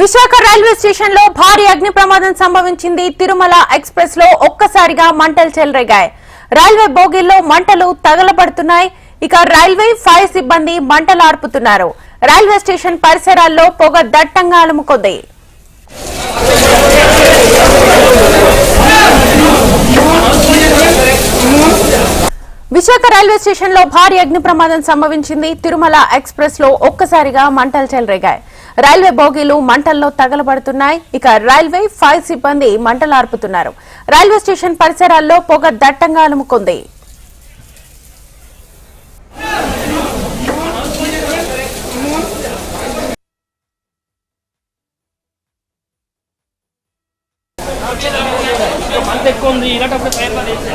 Visakha railway స్టేషన్లో భారీ అగ్ని ప్రమాదం సంభవించింది. తిరుమల ఎక్స్ప్రెస్లో ఒక్కసారిగా మంటలు చెలరేగాయి. రైల్వే బోగీల్లో మంటలు తగలబడుతున్నాయి. ఇక రైల్వే ఫైర్ సిబ్బంది మంటలు ఆర్పుతున్నారు. రైల్వే స్టేషన్ పరిసరాల్లో పొగ దట్టంగా అలుముకుంది. విశాఖ రైల్వే స్టేషన్లో భారీ అగ్ని ప్రమాదం సంభవించింది. తిరుమల ఎక్స్ప్రెస్లో ఒక్కసారిగా మంటలు చెలరేగాయి. రైల్వే బోగీలు మంటల్లో తగలబడుతున్నాయి. ఇక రైల్వే ఫైర్ సిబ్బంది మంటలు ఆర్పుతున్నారు. రైల్వే స్టేషన్ పరిసరాల్లో పొగ దట్టంగా అలుముకుంది. ఎక్కువ ఉంది ఇలాంటప్పుడు ప్రయత్నం చేసా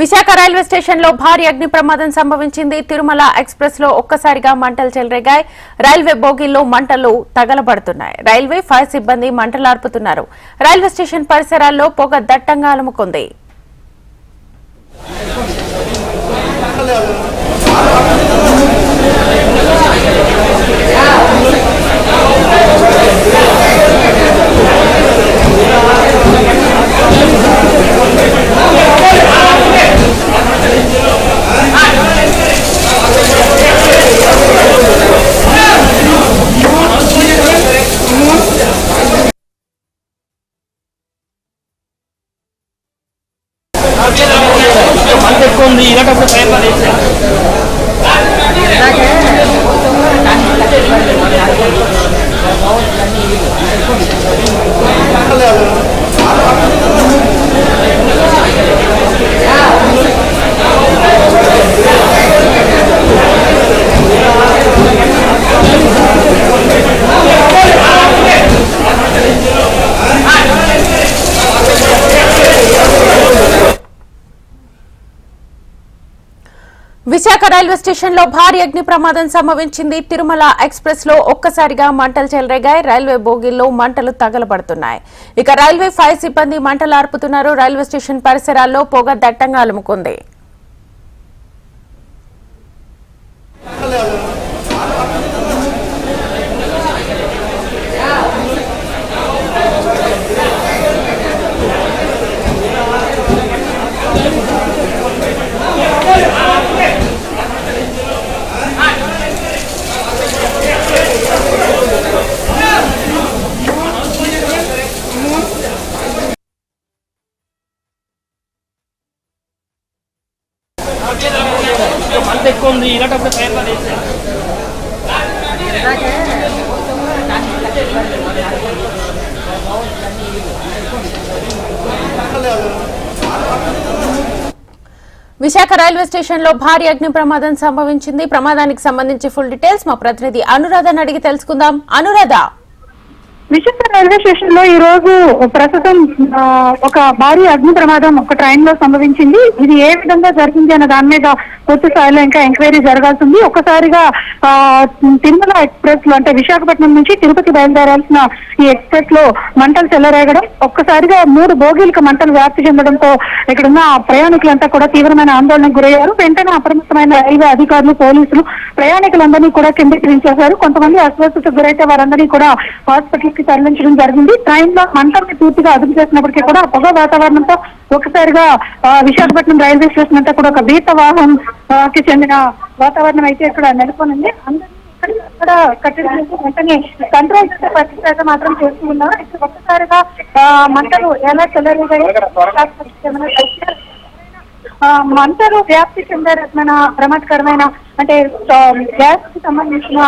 విశాఖ రైల్వే స్టేషన్లో భారీ అగ్ని ప్రమాదం సంభవించింది. తిరుమల ఎక్స్ప్రెస్లో ఒక్కసారిగా మంటలు చెలరేగాయి. రైల్వే బోగీల్లో మంటలు తగలబడుతున్నాయి. రైల్వే ఫైర్ సిబ్బంది మంటలార్పుతున్నారు. రైల్వే స్టేషన్ పరిసరాల్లో పొగ దట్టంగా అలుముకుంది మంత ఎక్కువ ఉంది ఇలాంటప్పుడు ప్రయత్నం చేసా విశాఖ రైల్వే స్టేషన్లో భారీ అగ్ని ప్రమాదం సంభవించింది. తిరుమల ఎక్స్ప్రెస్లో ఒక్కసారిగా మంటలు చెలరేగాయి. రైల్వే బోగీల్లో మంటలు తగలబడుతున్నాయి. ఇక రైల్వే ఫైర్ సిబ్బంది మంటలు ఆర్పుతున్నారు. రైల్వే స్టేషన్ పరిసరాల్లో పొగ దట్టంగా అలుముకుంది. ఉంది ఇలాంటప్పుడు ప్రయత్నం చేసా విశాఖ రైల్వే స్టేషన్లో భారీ అగ్ని ప్రమాదం సంభవించింది. ప్రమాదానికి సంబంధించి ఫుల్ డీటెయిల్స్ మా ప్రతినిధి అనురాధని అడిగి తెలుసుకుందాం. అనురాధ. విశాఖ రైల్వే స్టేషన్లో ఈ రోజు ప్రస్తుతం ఒక భారీ అగ్ని ప్రమాదం ఒక ట్రైన్లో సంభవించింది. ఇది ఏ విధంగా జరిగింది అన్న దాని మీద పూర్తి స్థాయిలో ఇంకా ఎంక్వైరీ జరగాల్సింది. ఒక్కసారిగా తిరుమల ఎక్స్ప్రెస్లో అంటే విశాఖపట్నం నుంచి తిరుపతి బయలుదేరాల్సిన ఈ ఎక్స్ప్రెస్లో మంటలు చెల్లరేగడం ఒక్కసారిగా మూడు బోగీలకు మంటలు వ్యాప్తి చెందడంతో ఇక్కడున్న ప్రయాణికులంతా కూడా తీవ్రమైన ఆందోళనకు గురయ్యారు. వెంటనే అప్రమత్తమైన రైల్వే అధికారులు పోలీసులు ప్రయాణికులందరినీ కూడా కిందకి దించేశారు. కొంతమంది అస్వస్థతకు గురైతే వారందరినీ కూడా హాస్పిటల్కి తరలించడం జరిగింది. ట్రైన్లో మంటల్ని పూర్తిగా అదుపు చేసినప్పటికీ కూడా పొగ వాతావరణంతో ఒకసారిగా విశాఖపట్నం రైల్వే స్టేషన్ అంతా కూడా ఒక భీత వాహనం కి చెందిన వాతావరణం అయితే ఇక్కడ నెలకొనింది. ఇక్కడ కట్టడి వెంటనే కంట్రోల్ చేసే పరిస్థితి మాత్రం చేస్తూ ఉన్నారు. ఇక్కడ ఒక్కసారిగా మంటలు ఎలా చెల్లరిగాయి మంటలు వ్యాప్తి చెందే రకమైన ప్రమాదకరమైన అంటే గ్యాస్కి సంబంధించిన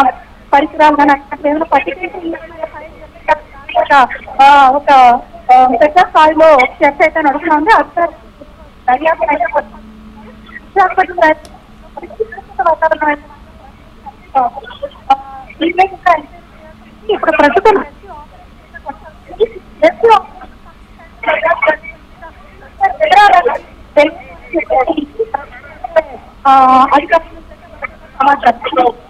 పరికరాలు కానీ అక్కడ ఏమైనా పట్టిక ఒక ఒక పెద్ద స్థాయిలో చర్చ అయితే నడుస్తా ఉంది అధికారులు దర్యాప్తు అయితే ఇప్పుడు ప్రస్తుతం అధికారులు సమాచారం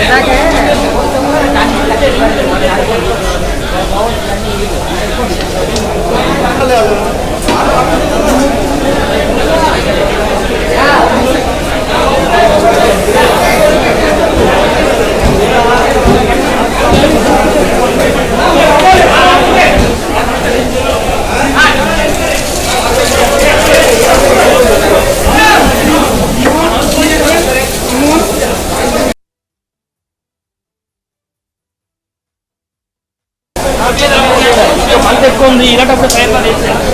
Thank you. ఎక్కువ ఉంది ఇలాంటప్పుడు ఫైర్గా వేసారు